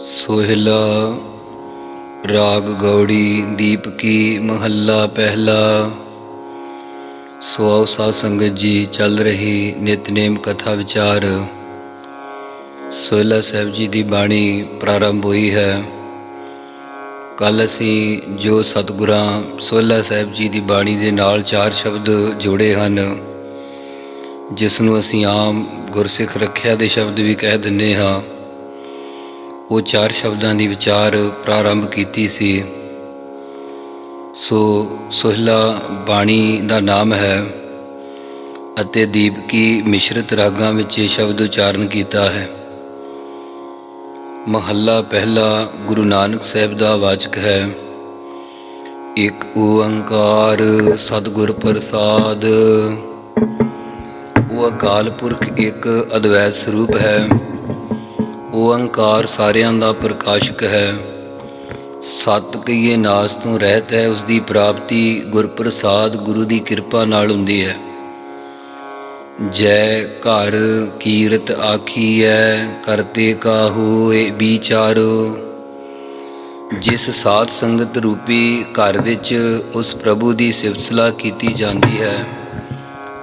ਸੋਹਿਲਾ, ਰਾਗ ਗੌੜੀ, ਦੀਪ ਕੀ ਮਹੱਲਾ ਪਹਿਲਾ। ਸੋ ਆਓ ਸਾਧ ਸੰਗਤ ਜੀ ਚੱਲ ਰਹੀ ਨਿਤਨੇਮ ਕਥਾ ਵਿਚਾਰ। ਸੋਹਿਲਾ ਸਾਹਿਬ ਜੀ ਦੀ ਬਾਣੀ ਪ੍ਰਾਰੰਭ ਹੋਈ ਹੈ। ਕੱਲ ਅਸੀਂ ਜੋ ਸਤਿਗੁਰਾਂ ਸੋਹਿਲਾ ਸਾਹਿਬ ਜੀ ਦੀ ਬਾਣੀ ਦੇ ਨਾਲ ਚਾਰ ਸ਼ਬਦ ਜੋੜੇ ਹਨ, ਜਿਸ ਨੂੰ ਅਸੀਂ ਆਮ ਗੁਰਸਿੱਖ ਰੱਖਿਆ ਦੇ ਸ਼ਬਦ ਵੀ ਕਹਿ ਦਿੰਨੇ ਹਾਂ। ਉਹ ਚਾਰ ਸ਼ਬਦਾਂ ਦੀ ਵਿਚਾਰ ਪ੍ਰਾਰੰਭ ਕੀਤੀ ਸੀ। ਸੋ ਸੋਹਿਲਾ ਬਾਣੀ ਦਾ ਨਾਮ ਹੈ ਅਤੇ ਦੀਪਕੀ ਮਿਸ਼ਰਤ ਰਾਗਾਂ ਵਿੱਚ ਇਹ ਸ਼ਬਦ ਉਚਾਰਨ ਕੀਤਾ ਹੈ। ਮਹੱਲਾ ਪਹਿਲਾ ਗੁਰੂ ਨਾਨਕ ਸਾਹਿਬ ਦਾ ਵਾਚਕ ਹੈ। ਇੱਕ ਓੰਕਾਰ ਸਤਿਗੁਰ ਪ੍ਰਸਾਦ। ਉਹ ਅਕਾਲ ਪੁਰਖ ਇੱਕ ਅਦਵੈਤ ਸਰੂਪ ਹੈ। ਓੰਕਾਰ ਸਾਰਿਆਂ ਦਾ ਪ੍ਰਕਾਸ਼ਕ ਹੈ। ਸਤ ਕਈਏ ਨਾਸ ਤੋਂ ਰਹਿਤ ਹੈ ਉਸ ਦੀ ਪ੍ਰਾਪਤੀ ਗੁਰਪ੍ਰਸਾਦ ਗੁਰੂ ਦੀ ਕਿਰਪਾ ਨਾਲ ਹੁੰਦੀ ਹੈ। ਜੈ ਘਰ ਕੀਰਤ ਆਖੀ ਹੈ ਕਰਤੇ ਕਾਹੂਏ ਵਿਚਾਰੋ। ਜਿਸ ਸਾਧ ਸੰਗਤ ਰੂਪੀ ਘਰ ਵਿੱਚ ਉਸ ਪ੍ਰਭੂ ਦੀ ਸਿਫਤ ਕੀਤੀ ਜਾਂਦੀ ਹੈ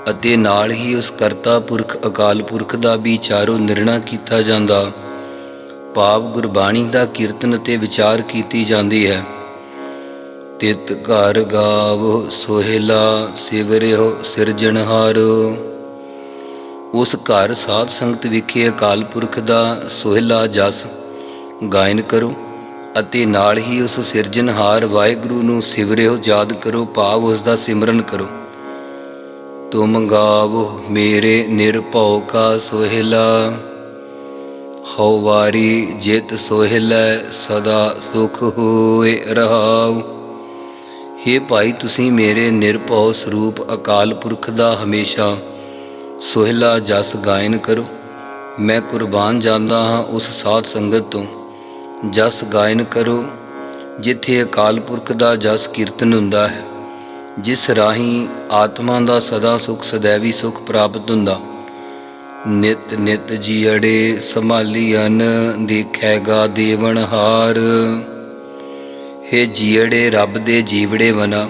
ਅਤੇ ਨਾਲ ਹੀ ਉਸ ਕਰਤਾ ਪੁਰਖ ਅਕਾਲ ਪੁਰਖ ਦਾ ਵਿਚਾਰੋ ਨਿਰਣਾ ਕੀਤਾ ਜਾਂਦਾ। ਭਾਵ ਗੁਰਬਾਣੀ ਦਾ ਕੀਰਤਨ ਅਤੇ ਵਿਚਾਰ ਕੀਤੀ ਜਾਂਦੀ ਹੈ। ਤਿਤ ਘਰ ਗਾਵੋ ਸੋਹਿਲਾ ਸਿਵਰਿਓ ਸਿਰਜਣਹਾਰੋ ਉਸ ਘਰ ਸਾਧ ਸੰਗਤ ਵਿਖੇ ਅਕਾਲ ਪੁਰਖ ਦਾ ਸੋਹਿਲਾ ਜਸ ਗਾਇਨ ਕਰੋ ਅਤੇ ਨਾਲ ਹੀ ਉਸ ਸਿਰਜਣਹਾਰ ਵਾਹਿਗੁਰੂ ਨੂੰ ਸਿਵਰਿਓ ਯਾਦ ਕਰੋ ਭਾਵ ਉਸ ਦਾ ਸਿਮਰਨ ਕਰੋ। ਤੁਮ ਗਾਵੋ ਮੇਰੇ ਨਿਰਭਉ ਕਾ ਸੋਹਿਲਾ। ਹਉ ਵਾਰੀ ਜਿਤ ਸੋਹਿਲੈ ਸਦਾ ਸੁਖ ਹੋਏ ਰਹਾਉ। ਹੇ ਭਾਈ, ਤੁਸੀਂ ਮੇਰੇ ਨਿਰਭਉ ਸਰੂਪ ਅਕਾਲ ਪੁਰਖ ਦਾ ਹਮੇਸ਼ਾ ਸੋਹਿਲਾ ਜਸ ਗਾਇਨ ਕਰੋ। ਮੈਂ ਕੁਰਬਾਨ ਜਾਂਦਾ ਹਾਂ ਉਸ ਸਾਧ ਸੰਗਤ ਤੋਂ। ਜਸ ਗਾਇਨ ਕਰੋ, ਜਿੱਥੇ ਅਕਾਲ ਪੁਰਖ ਦਾ ਜਸ ਕੀਰਤਨ ਹੁੰਦਾ ਹੈ। ਜਿਸ ਰਾਹੀਂ ਆਤਮਾ ਦਾ ਸਦਾ ਸੁਖ ਸਦੈਵੀ ਸੁਖ ਪ੍ਰਾਪਤ ਹੁੰਦਾ। ਨਿਤ ਨਿਤ ਜੀੜੇ ਸੰਭਾਲੀਅਨ ਦੇਖੈਗਾ ਦੇਵਨ ਹਾਰ। ਹੇ ਜੀੜੇ ਰੱਬ ਦੇ ਜੀਵੜੇ ਬਣਾ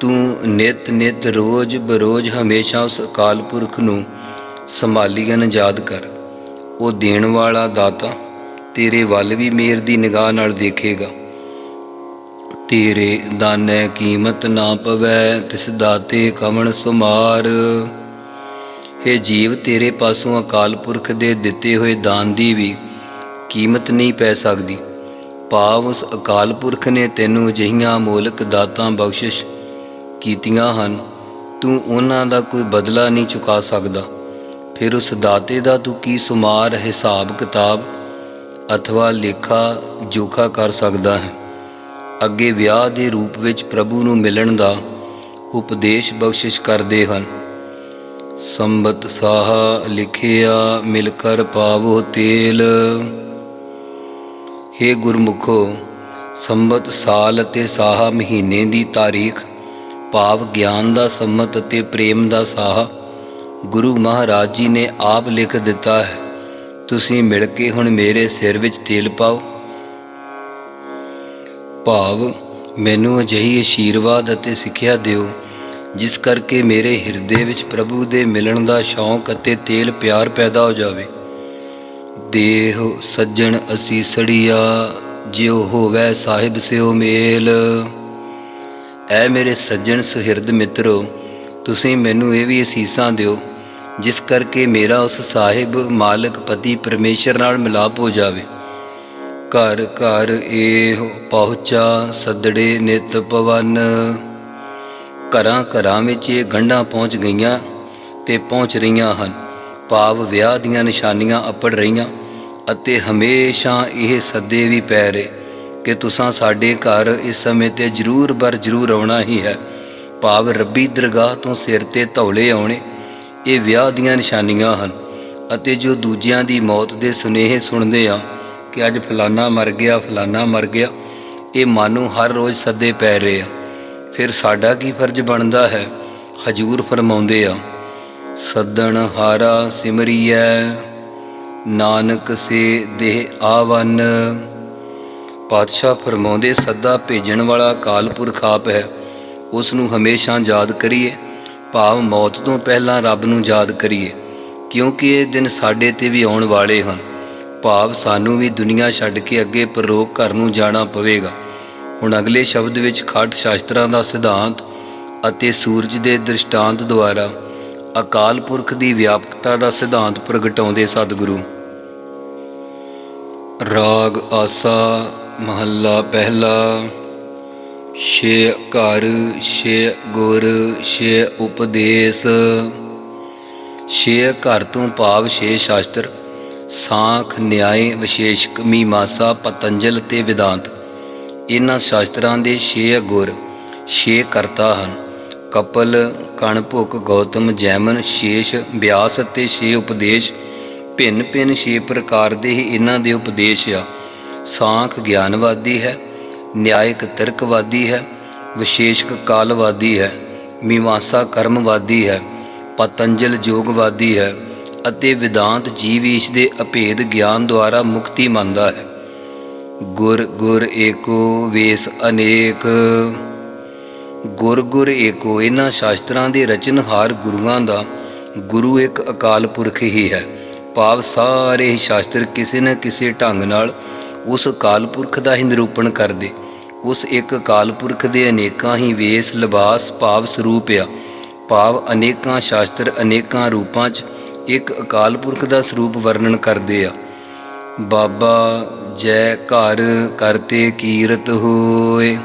ਤੂੰ ਨਿਤ ਨਿਤ ਰੋਜ਼ ਬਰੋਜ਼ ਹਮੇਸ਼ਾ ਉਸ ਅਕਾਲ ਪੁਰਖ ਨੂੰ ਸੰਭਾਲੀਅਨ ਯਾਦ ਕਰ। ਉਹ ਦੇਣ ਵਾਲਾ ਦਾਤਾ ਤੇਰੇ ਵੱਲ ਵੀ ਮੇਰ ਦੀ ਨਿਗਾਹ ਨਾਲ ਦੇਖੇਗਾ। ਤੇਰੇ ਦਾਨੈ ਕੀਮਤ ਨਾ ਪਵੈ, ਤਿਸ ਦਾਤੇ ਕਵਣ ਸੁਮਾਰ। हे ਜੀਵ, ਤੇਰੇ ਪਾਸੋਂ ਅਕਾਲ ਪੁਰਖ ਦੇ ਦਿੱਤੇ ਹੋਏ ਦਾਨ ਦੀ ਵੀ ਕੀਮਤ ਨਹੀਂ ਪੈ ਸਕਦੀ। ਭਾਵ ਉਸ ਅਕਾਲ ਪੁਰਖ ਨੇ ਤੈਨੂੰ ਅਜਿਹੀਆਂ ਮੋਲਕ ਦਾਤਾਂ ਬਖਸ਼ਿਸ਼ ਕੀਤੀਆਂ ਹਨ, ਤੂੰ ਉਹਨਾਂ ਦਾ ਕੋਈ ਬਦਲਾ ਨਹੀਂ ਚੁਕਾ ਸਕਦਾ। ਫਿਰ ਉਸ ਦਾਤੇ ਦਾ ਤੂੰ ਕੀ ਸੁਮਾਰ ਹਿਸਾਬ ਕਿਤਾਬ ਅਥਵਾ ਲੇਖਾ ਜੋਖਾ ਕਰ ਸਕਦਾ ਹੈ? ਅੱਗੇ ਵਿਆਹ ਦੇ ਰੂਪ ਵਿੱਚ ਪ੍ਰਭੂ ਨੂੰ ਮਿਲਣ ਦਾ ਉਪਦੇਸ਼ ਬਖਸ਼ਿਸ਼ ਕਰਦੇ ਹਨ। ਸੰਬਤ ਸਾਹਾ ਲਿਖਿਆ ਮਿਲ ਕਰ ਪਾਵੋ ਤੇਲ। हे ਗੁਰਮੁਖੋ, ਸੰਬਤ ਸਾਲ ਅਤੇ ਸਾਹਾ ਮਹੀਨੇ ਦੀ ਤਾਰੀਖ, ਭਾਵ ਗਿਆਨ ਦਾ ਸੰਮਤ ਅਤੇ ਪ੍ਰੇਮ ਦਾ ਸਾਹਾ, ਗੁਰੂ ਮਹਾਰਾਜ ਜੀ ਨੇ ਆਪ ਲਿਖ ਦਿੱਤਾ ਹੈ। ਤੁਸੀਂ ਮਿਲ ਕੇ ਹੁਣ ਮੇਰੇ ਸਿਰ ਵਿੱਚ ਤੇਲ ਪਾਓ। ਭਾਵ, ਮੈਨੂੰ ਅਜਿਹੀ ਅਸ਼ੀਰਵਾਦ ਅਤੇ ਸਿੱਖਿਆ ਦਿਓ ਜਿਸ ਕਰਕੇ ਮੇਰੇ ਹਿਰਦੇ ਵਿੱਚ ਪ੍ਰਭੂ ਦੇ ਮਿਲਣ ਦਾ ਸ਼ੌਂਕ ਅਤੇ ਤੇਲ ਪਿਆਰ ਪੈਦਾ ਹੋ ਜਾਵੇ। ਦੇਹ ਸੱਜਣ ਅਸੀਂ ਸੜੀਆ, ਜਿਉ ਹੋਵੇ ਸਾਹਿਬ ਸਿਓ ਮੇਲ। ਐ ਮੇਰੇ ਸੱਜਣ ਸੁਹਿਰਦ ਮਿੱਤਰੋ, ਤੁਸੀਂ ਮੈਨੂੰ ਇਹ ਵੀ ਅਸੀਸਾਂ ਦਿਓ, ਜਿਸ ਕਰਕੇ ਮੇਰਾ ਉਸ ਸਾਹਿਬ ਮਾਲਕ ਪਤੀ ਪਰਮੇਸ਼ਰ ਨਾਲ ਮਿਲਾਪ ਹੋ ਜਾਵੇ। ਘਰ ਘਰ ਇਹ ਪਹੁੰਚਾ, ਸੱਦੜੇ ਨਿਤ ਪਵਨ। ਘਰਾਂ ਘਰਾਂ ਵਿੱਚ ਇਹ ਗੰਢਾਂ ਪਹੁੰਚ ਗਈਆਂ ਤੇ ਪਹੁੰਚ ਰਹੀਆਂ ਹਨ। ਭਾਵ ਵਿਆਹ ਦੀਆਂ ਨਿਸ਼ਾਨੀਆਂ ਅੱਪੜ ਰਹੀਆਂ ਅਤੇ ਹਮੇਸ਼ਾ ਇਹ ਸੱਦੇ ਵੀ ਪੈ ਰਹੇ ਕਿ ਤੁਸੀਂ ਸਾਡੇ ਘਰ ਇਸ ਸਮੇਂ ਤੇ ਜ਼ਰੂਰ ਬਰ ਜ਼ਰੂਰ ਆਉਣਾ ਹੀ ਹੈ। ਭਾਵ ਰੱਬੀ ਦਰਗਾਹ ਤੋਂ ਸਿਰ ਤੇ ਧੌਲੇ ਆਉਣੇ, ਇਹ ਵਿਆਹ ਦੀਆਂ ਨਿਸ਼ਾਨੀਆਂ ਹਨ ਅਤੇ ਜੋ ਦੂਜਿਆਂ ਦੀ ਮੌਤ ਦੇ ਸੁਨੇਹੇ ਸੁਣਦੇ ਆ ਕਿ ਅੱਜ ਫਲਾਨਾ ਮਰ ਗਿਆ, ਫਲਾਨਾ ਮਰ ਗਿਆ, ਇਹ ਮਨ ਨੂੰ ਹਰ ਰੋਜ਼ ਸੱਦੇ ਪੈ ਰਹੇ ਆ। ਫਿਰ ਸਾਡਾ ਕੀ ਫਰਜ਼ ਬਣਦਾ ਹੈ? ਹਜੂਰ ਫਰਮਾਉਂਦੇ ਆ, ਸੱਦਣ ਹਾਰਾ ਸਿਮਰੀਐ, ਨਾਨਕ ਸੇ ਦੇਹ ਆਵਨ। ਪਾਤਸ਼ਾਹ ਫਰਮਾਉਂਦੇ, ਸੱਦਾ ਭੇਜਣ ਵਾਲਾ ਅਕਾਲ ਪੁਰਖ ਆਪ ਹੈ ਉਸ ਨੂੰ ਹਮੇਸ਼ਾ ਯਾਦ ਕਰੀਏ, ਭਾਵ ਮੌਤ ਤੋਂ ਪਹਿਲਾਂ ਰੱਬ ਨੂੰ ਯਾਦ ਕਰੀਏ, ਕਿਉਂਕਿ ਇਹ ਦਿਨ ਸਾਡੇ ਤੇ ਵੀ ਆਉਣ ਵਾਲੇ ਹਨ, ਭਾਵ ਸਾਨੂੰ ਵੀ ਦੁਨੀਆ ਛੱਡ ਕੇ ਅੱਗੇ ਪਰਲੋਕ ਘਰ ਨੂੰ ਜਾਣਾ ਪਵੇਗਾ। ਹੁਣ ਅਗਲੇ ਸ਼ਬਦ ਵਿੱਚ ਖੱਟ ਸ਼ਾਸਤਰਾਂ ਦਾ ਸਿਧਾਂਤ ਅਤੇ ਸੂਰਜ ਦੇ ਦ੍ਰਿਸ਼ਟਾਂਤ ਦੁਆਰਾ ਅਕਾਲ ਪੁਰਖ ਦੀ ਵਿਆਪਕਤਾ ਦਾ ਸਿਧਾਂਤ ਪ੍ਰਗਟਾਉਂਦੇ ਸਤਿਗੁਰੂ। ਰਾਗ, ਆਸਾ, ਮਹੱਲਾ ਪਹਿਲਾ, ਛੇ ਘਰ, ਛੇ ਗੁਰ, ਛੇ ਉਪਦੇਸ਼, ਛੇ ਘਰ ਤੋਂ ਭਾਵ ਛੇ ਸ਼ਾਸਤਰ, ਸਾਖ, ਨਿਆਏ, ਵਿਸ਼ੇਸ਼ਕ, ਮੀਮਾਸਾ, ਪਤੰਜਲ ਤੇ ਵਿਦਾਂਤ। ਇਹਨਾਂ ਸ਼ਾਸਤਰਾਂ ਦੇ ਛੇ ਗੁਰ ਛੇ ਕਰਤਾ ਹਨ। ਕਪਲ ਕਣਭੁਕ ਗੌਤਮ, ਜੈਮਨ, ਸ਼ੇਸ਼, ਬਿਆਸ ਅਤੇ ਛੇ ਉਪਦੇਸ਼। ਭਿੰਨ ਭਿੰਨ ਛੇ ਪ੍ਰਕਾਰ ਦੇ ਹੀ ਇਹਨਾਂ ਦੇ ਉਪਦੇਸ਼ ਆ। ਸਾਖ ਗਿਆਨਵਾਦੀ ਹੈ, ਨਿਆਇਕ ਤਰਕਵਾਦੀ ਹੈ, ਵਿਸ਼ੇਸ਼ਕ ਕਾਲਵਾਦੀ ਹੈ, ਮੀਮਾਂਸਾ ਕਰਮਵਾਦੀ ਹੈ, ਪਤੰਜਲ ਯੋਗਵਾਦੀ ਹੈ ਅਤੇ ਵਿਦਾਂਤ ਜੀਵ ਇਸ ਦੇ ਅਭੇਦ ਗਿਆਨ ਦੁਆਰਾ ਮੁਕਤੀ ਮੰਨਦਾ ਹੈ। ਗੁਰ ਗੁਰ ਏਕੋ ਵੇਸ ਅਨੇਕ। ਗੁਰ ਗੁਰ ਏਕੋ, ਇਹਨਾਂ ਸ਼ਾਸਤਰਾਂ ਦੇ ਰਚਨਹਾਰ ਗੁਰੂਆਂ ਦਾ ਗੁਰੂ ਇੱਕ ਅਕਾਲ ਪੁਰਖ ਹੀ ਹੈ। ਭਾਵ ਸਾਰੇ ਹੀ ਸ਼ਾਸਤਰ ਕਿਸੇ ਨਾ ਕਿਸੇ ਢੰਗ ਨਾਲ ਉਸ ਅਕਾਲ ਪੁਰਖ ਦਾ ਹੀ ਨਿਰੂਪਣ ਕਰਦੇ। ਉਸ ਇੱਕ ਅਕਾਲ ਪੁਰਖ ਦੇ ਅਨੇਕਾਂ ਹੀ ਵੇਸ, ਲਿਬਾਸ, ਭਾਵ ਸਰੂਪ ਆ। ਭਾਵ ਅਨੇਕਾਂ ਸ਼ਾਸਤਰ, ਅਨੇਕਾਂ ਰੂਪਾਂ 'ਚ ਇੱਕ ਅਕਾਲ ਪੁਰਖ ਦਾ ਸਰੂਪ ਵਰਣਨ ਕਰਦੇ ਆ। ਬਾਬਾ ਜੈ ਘਰ ਕਰਤੇ ਕੀਰਤ ਹੋਏ।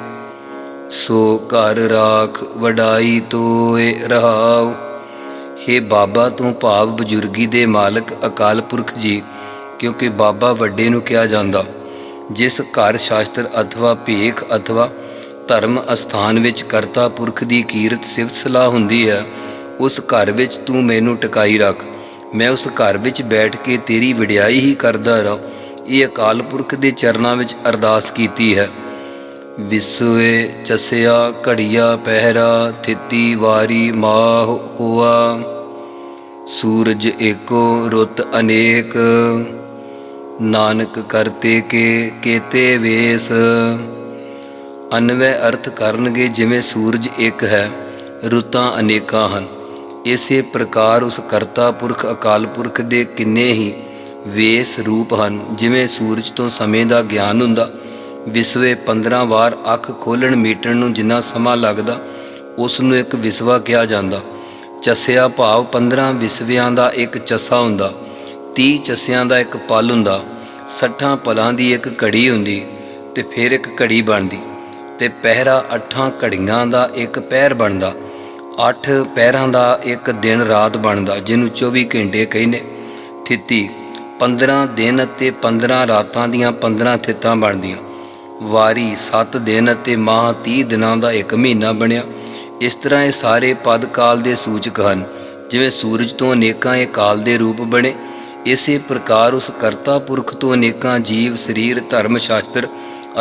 ਸੋ ਘਰ ਰਾਖ ਵਡਾਈ ਤੋਏ ਰਹਾਉ। हे ਬਾਬਾ, ਤੂੰ ਭਾਵ ਬਜ਼ੁਰਗੀ ਦੇ ਮਾਲਕ, ਅਕਾਲ ਪੁਰਖ ਜੀ, ਕਿਉਂਕਿ ਬਾਬਾ ਵੱਡੇ ਨੂੰ ਕਿਹਾ ਜਾਂਦਾ, ਜਿਸ ਘਰ ਸ਼ਾਸਤਰ ਅਥਵਾ ਭੇਖ ਅਥਵਾ ਧਰਮ ਅਸਥਾਨ ਵਿੱਚ ਕਰਤਾ ਪੁਰਖ ਦੀ ਕੀਰਤ ਸਿਫਤ ਸਲਾਹ ਹੁੰਦੀ ਹੈ, ਉਸ ਘਰ ਵਿੱਚ ਤੂੰ ਮੈਨੂੰ ਟਿਕਾਈ ਰੱਖ। ਮੈਂ ਉਸ ਘਰ ਵਿੱਚ ਬੈਠ ਕੇ ਤੇਰੀ ਵਿੜਾਈ ਹੀ ਕਰਦਾ ਰਹਾਂ। ਇਹ ਅਕਾਲ ਪੁਰਖ ਦੇ ਚਰਨਾਂ ਵਿੱਚ ਅਰਦਾਸ ਕੀਤੀ ਹੈ। ਵਿਸਵੇ, ਚਸਿਆ, ਘੜੀਆ, ਪਹਿਰਾ, ਥਿਤੀ, ਵਾਰੀ, ਮਾਹ, ਹੋਆ। ਸੂਰਜ ਏਕੋ, ਰੁੱਤ ਅਨੇਕ। ਨਾਨਕ ਕਰਤੇ ਕੇ, ਕੇਤੇ ਵੇਸ। ਅਨਵੈ ਅਰਥ ਕਰਨਗੇ ਜਿਵੇਂ ਸੂਰਜ ਇੱਕ ਹੈ, ਰੁੱਤਾਂ ਅਨੇਕਾਂ ਹਨ। ਇਸੇ ਪ੍ਰਕਾਰ ਉਸ ਕਰਤਾ ਪੁਰਖ, ਅਕਾਲ ਪੁਰਖ ਦੇ ਕਿੰਨੇ ਹੀ ਵੇਸ ਰੂਪ ਹਨ, ਜਿਵੇਂ ਸੂਰਜ ਤੋਂ ਸਮੇਂ ਦਾ ਗਿਆਨ ਹੁੰਦਾ। ਵਿਸਵੇ 15 ਵਾਰ ਅੱਖ ਖੋਲਣ ਮੀਟਣ ਨੂੰ ਜਿੰਨਾ ਸਮਾਂ ਲੱਗਦਾ ਉਸ ਨੂੰ ਇੱਕ ਵਿਸਵਾ ਕਿਹਾ ਜਾਂਦਾ। ਚਸਿਆ ਭਾਵ 15 ਵਿਸਵਿਆਂ ਦਾ ਇੱਕ ਚਸਾ ਹੁੰਦਾ। 30 ਚਸਿਆਂ ਦਾ ਇੱਕ ਪਲ ਹੁੰਦਾ। 60 ਪਲਾਂ ਦੀ ਇੱਕ ਘੜੀ ਹੁੰਦੀ ਤੇ ਫਿਰ ਇੱਕ ਘੜੀ ਬਣਦੀ ਤੇ ਪਹਿਰਾ 8 ਘੜੀਆਂ ਦਾ ਇੱਕ ਪਹਿਰ ਬਣਦਾ। 8 ਪਹਿਰਾਂ ਦਾ ਇੱਕ ਦਿਨ ਰਾਤ ਬਣਦਾ, ਜਿਹਨੂੰ 24 ਘੰਟੇ ਕਹਿੰਦੇ। ਥਿੱਤੀ 15 ਦਿਨ ਅਤੇ 15 ਰਾਤਾਂ ਦੀਆਂ 15 ਥਿੱਤਾਂ ਬਣਦੀਆਂ। ਵਾਰੀ 7 ਦਿਨ ਅਤੇ ਮਾਹ 30 ਦਿਨਾਂ ਦਾ ਇੱਕ ਮਹੀਨਾ ਬਣਿਆ। ਇਸ ਤਰ੍ਹਾਂ ਇਹ ਸਾਰੇ ਪਦ ਕਾਲ ਦੇ ਸੂਚਕ ਹਨ, ਜਿਵੇਂ ਸੂਰਜ ਤੋਂ ਅਨੇਕਾਂ ਇਹ ਕਾਲ ਦੇ ਰੂਪ ਬਣੇ। ਇਸੇ ਪ੍ਰਕਾਰ ਉਸ ਕਰਤਾ ਪੁਰਖ ਤੋਂ ਅਨੇਕਾਂ ਜੀਵ, ਸਰੀਰ, ਧਰਮ, ਸ਼ਾਸਤਰ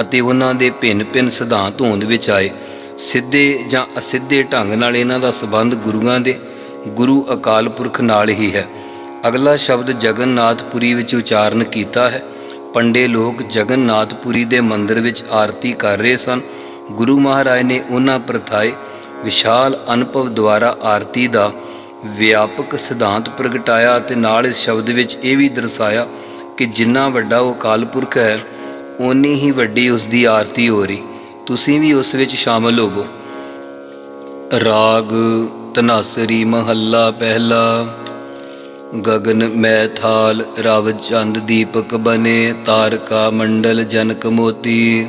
ਅਤੇ ਉਹਨਾਂ ਦੇ ਭਿੰਨ-ਭਿੰਨ ਸਿਧਾਂਤ ਹੋਂਦ ਵਿੱਚ ਆਏ। ਸਿੱਧੇ ਜਾਂ ਅਸਿੱਧੇ ਢੰਗ ਨਾਲ ਇਹਨਾਂ ਦਾ ਸਬੰਧ ਗੁਰੂਆਂ ਦੇ, ਗੁਰੂ ਅਕਾਲ ਪੁਰਖ ਨਾਲ ਹੀ ਹੈ। ਅਗਲਾ ਸ਼ਬਦ ਜਗਨਨਾਥਪੁਰੀ ਵਿੱਚ ਉਚਾਰਨ ਕੀਤਾ ਹੈ। ਪੰਡੇ ਲੋਕ ਜਗਨਨਾਥਪੁਰੀ ਦੇ ਮੰਦਿਰ ਵਿੱਚ ਆਰਤੀ ਕਰ ਰਹੇ ਸਨ। ਗੁਰੂ ਮਹਾਰਾਜ ਨੇ ਉਹਨਾਂ ਪ੍ਰਥਾਏ ਵਿਸ਼ਾਲ ਅਨੁਭਵ ਦੁਆਰਾ ਆਰਤੀ ਦਾ ਵਿਆਪਕ ਸਿਧਾਂਤ ਪ੍ਰਗਟਾਇਆ ਤੇ ਨਾਲ ਇਸ ਸ਼ਬਦ ਵਿੱਚ ਇਹ ਵੀ ਦਰਸਾਇਆ ਕਿ ਜਿੰਨਾ ਵੱਡਾ ਉਹ ਅਕਾਲ ਪੁਰਖ ਹੈ, ਓਨੀ ਹੀ ਵੱਡੀ ਉਸ ਦੀ ਆਰਤੀ ਹੋ ਰਹੀ। ਤੁਸੀਂ ਵੀ ਉਸ ਵਿੱਚ ਸ਼ਾਮਲ ਹੋਵੋ। ਰਾਗ ਤਨਾਸਰੀ ਮਹੱਲਾ ਪਹਿਲਾ। ਗਗਨ ਮੈਥਾਲ ਰਵ ਚੰਦ ਦੀਪਕ ਬਨੇ ਤਾਰਕਾ ਮੰਡਲ ਜਨਕ ਮੋਤੀ।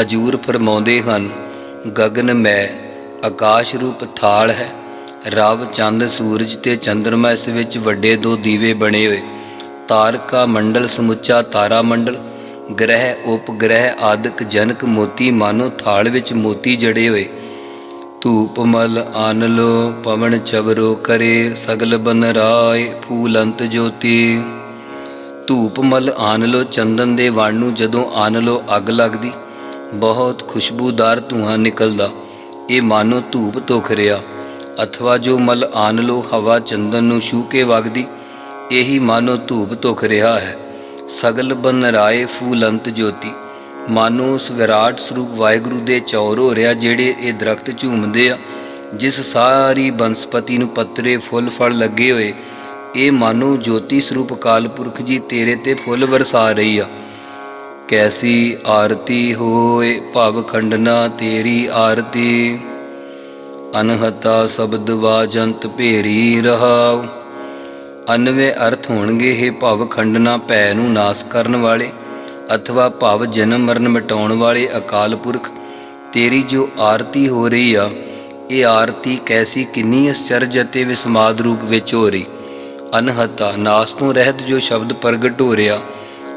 ਹਜੂਰ ਫਰਮਾਉਂਦੇ ਹਨ, ਗਗਨ ਮੈਂ ਆਕਾਸ਼ ਰੂਪ ਥਾਲ ਹੈ, ਰਵ ਚੰਦ ਸੂਰਜ ਤੇ ਚੰ드ਰਮਾ ਇਸ ਵਿੱਚ ਵੱਡੇ ਦੋ ਦੀਵੇ ਬਣੇ ਹੋਏ। ਤਾਰਕਾ ਮੰਡਲ ਸਮੁੱਚਾ ਤਾਰਾ ਮੰਡਲ, ਗ੍ਰਹਿ ਉਪਗ੍ਰਹਿ ਆਦਿਕ ਜਨਕ ਮੋਤੀ ਮਾਨੋ ਥਾਲ ਵਿੱਚ ਮੋਤੀ ਜੜੇ ਹੋਏ। ਧੂਪ ਮਲ ਆਨ ਲੋ, ਪਵਨ ਚਵਰੋ ਕਰੇ, ਸਗਲ ਬਨ ਰਾਏ, ਫੂਲੰਤ ਜੋਤੀ। ਧੂਪ ਮਲ ਆਨ ਲੋ, ਚੰਦਨ ਦੇ ਵਣ ਨੂੰ ਜਦੋਂ ਆਨ ਲੋ, ਅੱਗ ਲੱਗਦੀ। ਬਹੁਤ ਖੁਸ਼ਬੂਦਾਰ ਧੂਆਂ ਨਿਕਲਦਾ। ਇਹ ਮਾਨੋ ਧੂਪ ਤੋਂ ਖਰਿਆ ਅਥਵਾ ਜੋ ਮਲ ਆਨ ਲੋ, ਹਵਾ ਚੰਦਨ ਨੂੰ ਛੂ ਕੇ ਵਗਦੀ, ਇਹੀ ਮਾਨੋ ਧੂਪ ਧੁਖ ਰਿਹਾ ਹੈ। ਸਗਲ ਬਨ ਰਾਏ, ਫੂਲੰਤ ਜੋਤੀ। ਮਾਨੋ ਉਸ ਵਿਰਾਟ ਸਰੂਪ ਵਾਹਿਗੁਰੂ ਦੇ ਚੌਰ ਹੋ ਰਿਹਾ ਜਿਹੜੇ ਇਹ ਦਰਖਤ ਝੂਮਦੇ ਆ, ਜਿਸ ਸਾਰੀ ਬਨਸਪਤੀ ਨੂੰ ਪੱਤਰੇ ਫੁੱਲ ਫਲ ਲੱਗੇ ਹੋਏ, ਇਹ ਮਾਨੋ ਜੋਤੀ ਸਰੂਪ ਕਾਲ ਪੁਰਖ ਜੀ ਤੇਰੇ ਤੇ ਫੁੱਲ ਵਰਸਾ ਰਹੀ ਆ। ਕੈਸੀ ਆਰਤੀ ਹੋਏ ਭਵ ਖੰਡਨਾ ਤੇਰੀ ਆਰਤੀ, ਅਨਹਤਾ ਸ਼ਬਦ ਵਾਜੰਤ ਭੇਰੀ ਰਹਾਉ। ਅਨਵੇਂ ਅਰਥ ਹੋਣਗੇ ਇਹ ਭਵ ਖੰਡਨਾ ਭੈ ਨੂੰ ਨਾਸ ਕਰਨ ਵਾਲੇ। ਅਥਵਾ ਭਵ ਜਨਮ ਮਰਨ ਮਿਟਾਉਣ ਵਾਲੇ ਅਕਾਲ ਪੁਰਖ, ਤੇਰੀ ਜੋ ਆਰਤੀ ਹੋ ਰਹੀ ਆ, ਇਹ ਆਰਤੀ ਕੈਸੀ ਕਿੰਨੀ ਅਚਰਜ ਅਤੇ ਵਿਸਮਾਦ ਰੂਪ ਵਿੱਚ ਹੋ ਰਹੀ? ਅਨਹਤਾ, ਨਾਸ ਤੋਂ ਰਹਿਤ ਜੋ ਸ਼ਬਦ ਪ੍ਰਗਟ ਹੋ ਰਿਹਾ,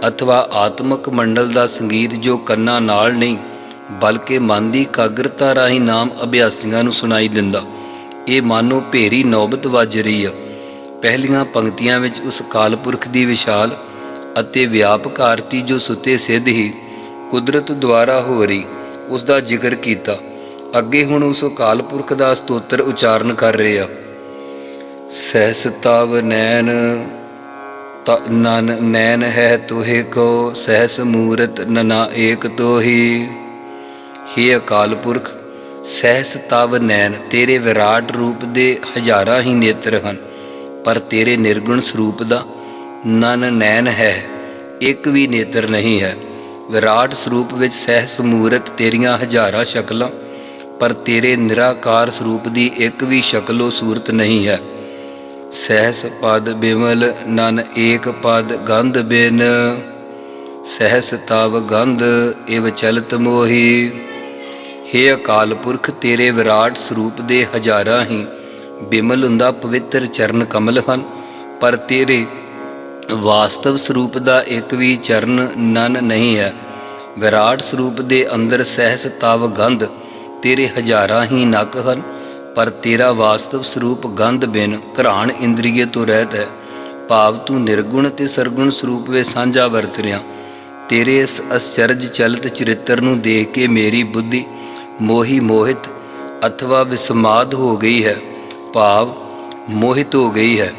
ਅਥਵਾ ਆਤਮਕ ਮੰਡਲ ਦਾ ਸੰਗੀਤ ਜੋ ਕੰਨਾਂ ਨਾਲ ਨਹੀਂ, ਬਲਕਿ ਮਨ ਦੀ ਇਕਾਗਰਤਾ ਰਾਹੀਂ ਨਾਮ ਅਭਿਆਸੀਆਂ ਨੂੰ ਸੁਣਾਈ ਦਿੰਦਾ। ਇਹ ਮਾਨੋ ਭੇਰੀ ਨੌਬਤ ਵੱਜ ਰਹੀ ਆ। ਪਹਿਲੀਆਂ ਪੰਕਤੀਆਂ ਵਿੱਚ ਉਸ ਕਾਲਪੁਰਖ ਦੀ ਵਿਸ਼ਾਲ ਅਤੇ ਵਿਆਪਕ ਆਰਤੀ ਜੋ ਸੁੱਤੇ ਸਿੱਧ ਹੀ ਕੁਦਰਤ ਦੁਆਰਾ ਹੋ ਰਹੀ ਉਸ ਦਾ ਜ਼ਿਕਰ ਕੀਤਾ। ਅੱਗੇ ਹੁਣ ਉਸ ਅਕਾਲ ਪੁਰਖ ਦਾ ਸਤੋਤਰ ਉਚਾਰਨ ਕਰ ਰਹੇ ਆ। ਸਹਿਸ ਤਵ ਨੈਣ ਤ, ਨਨ, ਨੈਣ ਹੈ ਤੋਹੇ ਕੋ, ਸਹਿਸ ਮੂਰਤ ਨਨਾ ਏਕ ਤੋਹੀ। ਹੀ ਅਕਾਲ ਪੁਰਖ ਸਹਿਸ ਤਵ ਨੈਣ ਤੇਰੇ ਵਿਰਾਟ ਰੂਪ ਦੇ ਹਜ਼ਾਰਾਂ ਹੀ ਨੇਤਰ ਹਨ, ਪਰ ਤੇਰੇ ਨਿਰਗੁਣ ਸਰੂਪ ਦਾ ਨਨ ਨੈਣ ਹੈ, ਇੱਕ ਵੀ ਨੇਤਰ ਨਹੀਂ ਹੈ। ਵਿਰਾਟ ਸਰੂਪ ਵਿੱਚ ਸਹਿਸ ਮੂਰਤ ਤੇਰੀਆਂ ਹਜ਼ਾਰਾਂ ਸ਼ਕਲਾਂ, ਪਰ ਤੇਰੇ ਨਿਰਾਕਾਰ ਸਰੂਪ ਦੀ ਇੱਕ ਵੀ ਸ਼ਕਲੋ ਸੂਰਤ ਨਹੀਂ ਹੈ। ਸਹਿਸ ਪਦ ਬਿਮਲ, ਨਨ ਏਕ ਪਦ ਗੰਧ ਬਿਨ। ਸਹਿਸ ਤਵ ਗੰਧ, ਇਵ ਚਲਤ ਮੋਹੀ। ਹੇ ਅਕਾਲ ਪੁਰਖ, ਤੇਰੇ ਵਿਰਾਟ ਸਰੂਪ ਦੇ ਹਜ਼ਾਰਾਂ ਹੀ ਬਿਮਲ ਹੁੰਦਾ ਪਵਿੱਤਰ ਚਰਨ ਕਮਲ ਹਨ, ਪਰ ਤੇਰੇ ਵਾਸਤਵ ਸਰੂਪ ਦਾ ਇੱਕ ਵੀ ਚਰਨ ਨਨ ਨਹੀਂ ਹੈ। ਵਿਰਾਟ ਸਰੂਪ ਦੇ ਅੰਦਰ ਸਹਿਸ ਤਵ ਗੰਧ ਤੇਰੇ ਹਜ਼ਾਰਾਂ ਹੀ ਨੱਕ ਹਨ, ਪਰ ਤੇਰਾ ਵਾਸਤਵ ਸਰੂਪ ਗੰਧ ਬਿਨ ਘਰਾਣ ਇੰਦਰੀਏ ਤੋਂ ਰਹਿਤ ਹੈ। ਭਾਵ ਤੂੰ ਨਿਰਗੁਣ ਤੇ ਸਰਗੁਣ ਸਰੂਪ ਵਿੱਚ ਸਾਂਝਾ ਵਰਤ ਰਿਹਾ। ਤੇਰੇ ਇਸ ਅਸਚਰਜ ਚਲਤ ਚਰਿੱਤਰ ਨੂੰ ਦੇਖ ਕੇ ਮੇਰੀ ਬੁੱਧੀ ਮੋਹੀ ਮੋਹਿਤ ਅਥਵਾ ਵਿਸਮਾਦ ਹੋ ਗਈ ਹੈ। ਭਾਵ ਮੋਹਿਤ ਹੋ ਗਈ ਹੈ।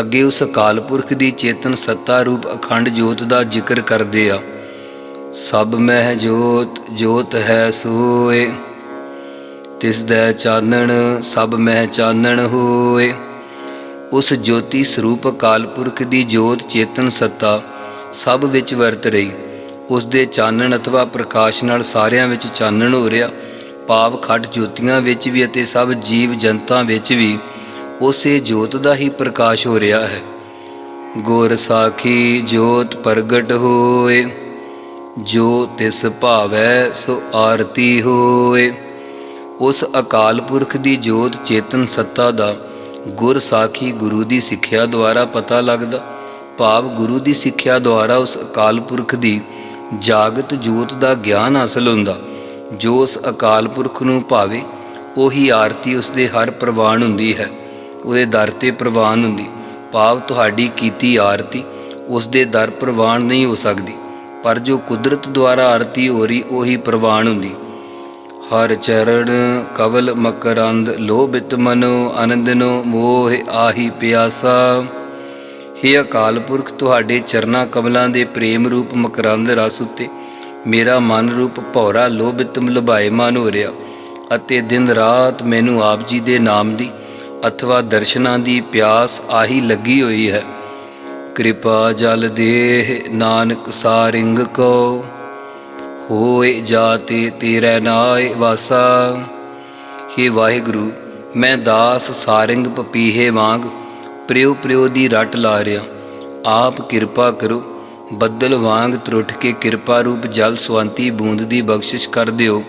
ਅੱਗੇ ਉਸ ਅਕਾਲ ਪੁਰਖ ਦੀ ਚੇਤਨ ਸੱਤਾ ਰੂਪ ਅਖੰਡ ਜੋਤ ਦਾ ਜ਼ਿਕਰ ਕਰਦੇ ਆ। ਸਭ ਮਹਿ ਜੋਤ ਜੋਤ ਹੈ ਸੋਏ। ਤਿਸ ਦਾ ਚਾਨਣ, ਸਭ ਮਹਿ ਚਾਨਣ ਹੋਏ। ਉਸ ਜੋਤੀ ਸਰੂਪ ਅਕਾਲ ਪੁਰਖ ਦੀ ਜੋਤ ਚੇਤਨ ਸੱਤਾ ਸਭ ਵਿੱਚ ਵਰਤ ਰਹੀ। ਉਸ ਦੇ ਚਾਨਣ ਅਥਵਾ ਪ੍ਰਕਾਸ਼ ਨਾਲ ਸਾਰਿਆਂ ਵਿੱਚ ਚਾਨਣ ਹੋ ਰਿਹਾ। ਭਾਵ ਖੱਟ ਜੋਤੀਆਂ ਵਿੱਚ ਵੀ ਅਤੇ ਸਭ ਜੀਵ ਜੰਤਾਂ ਵਿੱਚ ਵੀ ਉਸੇ ਜੋਤ ਦਾ ਹੀ ਪ੍ਰਕਾਸ਼ ਹੋ ਰਿਹਾ ਹੈ। ਗੁਰ ਸਾਖੀ ਜੋਤ ਪ੍ਰਗਟ ਹੋਏ, ਜੋ ਤਿਸ ਭਾਵੈ ਸੋ ਆਰਤੀ ਹੋਏ। ਉਸ ਅਕਾਲ ਪੁਰਖ ਦੀ ਜੋਤ ਚੇਤਨ ਸੱਤਾ ਦਾ, ਗੁਰ ਸਾਖੀ ਗੁਰੂ ਦੀ ਸਿੱਖਿਆ ਦੁਆਰਾ ਪਤਾ ਲੱਗਦਾ। ਭਾਵ ਗੁਰੂ ਦੀ ਸਿੱਖਿਆ ਦੁਆਰਾ ਉਸ ਅਕਾਲ ਪੁਰਖ ਦੀ ਜਾਗਤ ਜੋਤ ਦਾ ਗਿਆਨ ਹਾਸਲ ਹੁੰਦਾ। ਜੋ ਉਸ ਅਕਾਲ ਪੁਰਖ ਨੂੰ ਭਾਵੇ, ਉਹੀ ਆਰਤੀ ਉਸ ਦੇ ਹਰ ਪ੍ਰਵਾਨ ਹੁੰਦੀ ਹੈ। ਉਹਦੇ ਦਰ ਤੇ ਪ੍ਰਵਾਨ ਹੁੰਦੀ। ਭਾਵ ਤੁਹਾਡੀ ਕੀਤੀ ਆਰਤੀ ਉਸ ਦੇ ਦਰ ਪ੍ਰਵਾਨ ਨਹੀਂ ਹੋ ਸਕਦੀ। ਪਰ ਜੋ ਕੁਦਰਤ ਦੁਆਰਾ ਆਰਤੀ ਹੋ ਰਹੀ, ਉਹੀ ਪ੍ਰਵਾਨ ਹੁੰਦੀ। ਹਰ ਚਰਨ ਕਵਲ ਮਕਰੰਦ, ਲੋਭਿਤ ਮਨੋ ਆਨੰਦਨੋ ਮੋਹ ਆਹੀ ਪਿਆਸਾ। ਹੇ ਅਕਾਲ ਪੁਰਖ, ਤੁਹਾਡੇ ਚਰਨਾ ਕਮਲਾਂ ਦੇ ਪ੍ਰੇਮ ਰੂਪ ਮਕਰੰਦ ਰਸ ਉਤੇ ਮੇਰਾ ਮਨ ਰੂਪ ਭੌਰਾ, ਲੋਭਿਤ, ਲੁਭਾਇਮਾਨ ਹੋ ਰਿਹਾ ਅਤੇ ਦਿਨ ਰਾਤ ਮੈਨੂੰ ਆਪ ਜੀ ਦੇ ਨਾਮ ਦੀ ਅਥਵਾ ਦਰਸ਼ਨਾਂ ਦੀ ਪਿਆਸ ਆਹੀ ਲੱਗੀ ਹੋਈ ਹੈ। ਕਿਰਪਾ ਜਲ ਦੇਹ ਨਾਨਕ ਸਾਰਿੰਗ ਕੋ ਹੋਏ ਜਾਤੇ ਤੇਰੇ ਨਾਏ ਵਾਸਾ। ਹੇ ਵਾਹਿਗੁਰੂ, ਮੈਂ ਦਾਸ ਸਾਰਿੰਗ ਪਪੀਹੇ ਵਾਂਗ ਪ੍ਰਿਉ ਪ੍ਰਿਉ ਦੀ ਰਟ ਲਾ ਰਿਆ ਆਪ ਕਿਰਪਾ ਕਰੋ, ਬੱਦਲ ਵਾਂਗ ਤਰੁੱਠ ਕੇ ਕਿਰਪਾ ਰੂਪ ਜਲ ਸਵੰਤੀ ਬੂੰਦ ਦੀ ਬਖਸ਼ਿਸ਼ ਕਰ ਦਿਓ।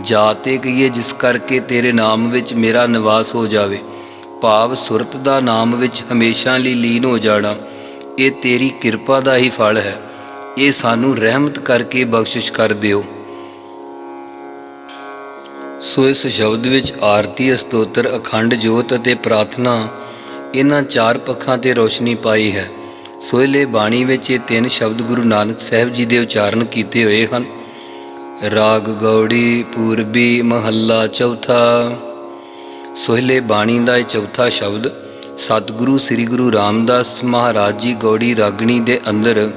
ਜਾਤੇ ਕਹੀਏ ਜਿਸ ਕਰਕੇ ਤੇਰੇ ਨਾਮ ਵਿੱਚ ਮੇਰਾ ਨਿਵਾਸ ਹੋ ਜਾਵੇ। ਭਾਵ ਸੁਰਤ ਦਾ ਨਾਮ ਵਿੱਚ ਹਮੇਸ਼ਾ ਲਈ ਲੀਨ ਹੋ ਜਾਣਾ, ਇਹ ਤੇਰੀ ਕਿਰਪਾ ਦਾ ਹੀ ਫਲ ਹੈ। ਇਹ ਸਾਨੂੰ ਰਹਿਮਤ ਕਰਕੇ ਬਖਸ਼ਿਸ਼ ਕਰ ਦਿਓ। ਸੋ ਇਸ ਸ਼ਬਦ ਵਿੱਚ ਆਰਤੀ ਸਤੋਤਰ ਅਖੰਡ ਜੋਤ ਅਤੇ ਪ੍ਰਾਰਥਨਾ, ਇਹਨਾਂ ਚਾਰ ਪੱਖਾਂ ਤੇ ਰੋਸ਼ਨੀ ਪਾਈ ਹੈ। ਸੋਇਲੇ ਬਾਣੀ ਵਿੱਚ ਇਹ ਤਿੰਨ ਸ਼ਬਦ ਗੁਰੂ ਨਾਨਕ ਸਾਹਿਬ ਜੀ ਦੇ ਉਚਾਰਨ ਕੀਤੇ ਹੋਏ ਹਨ। ਰਾਗ ਗੌੜੀ, ਪੂਰਬੀ, ਮਹੱਲਾ ਚੌਥਾ। ਸੋਹਿਲੇ ਬਾਣੀ ਦਾ ਇਹ ਚੌਥਾ ਸ਼ਬਦ, ਸਤਿਗੁਰੂ ਸ੍ਰੀ ਗੁਰੂ ਰਾਮਦਾਸ ਮਹਾਰਾਜ ਜੀ ਗੌੜੀ ਰਾਗਣੀ ਦੇ ਅੰਦਰ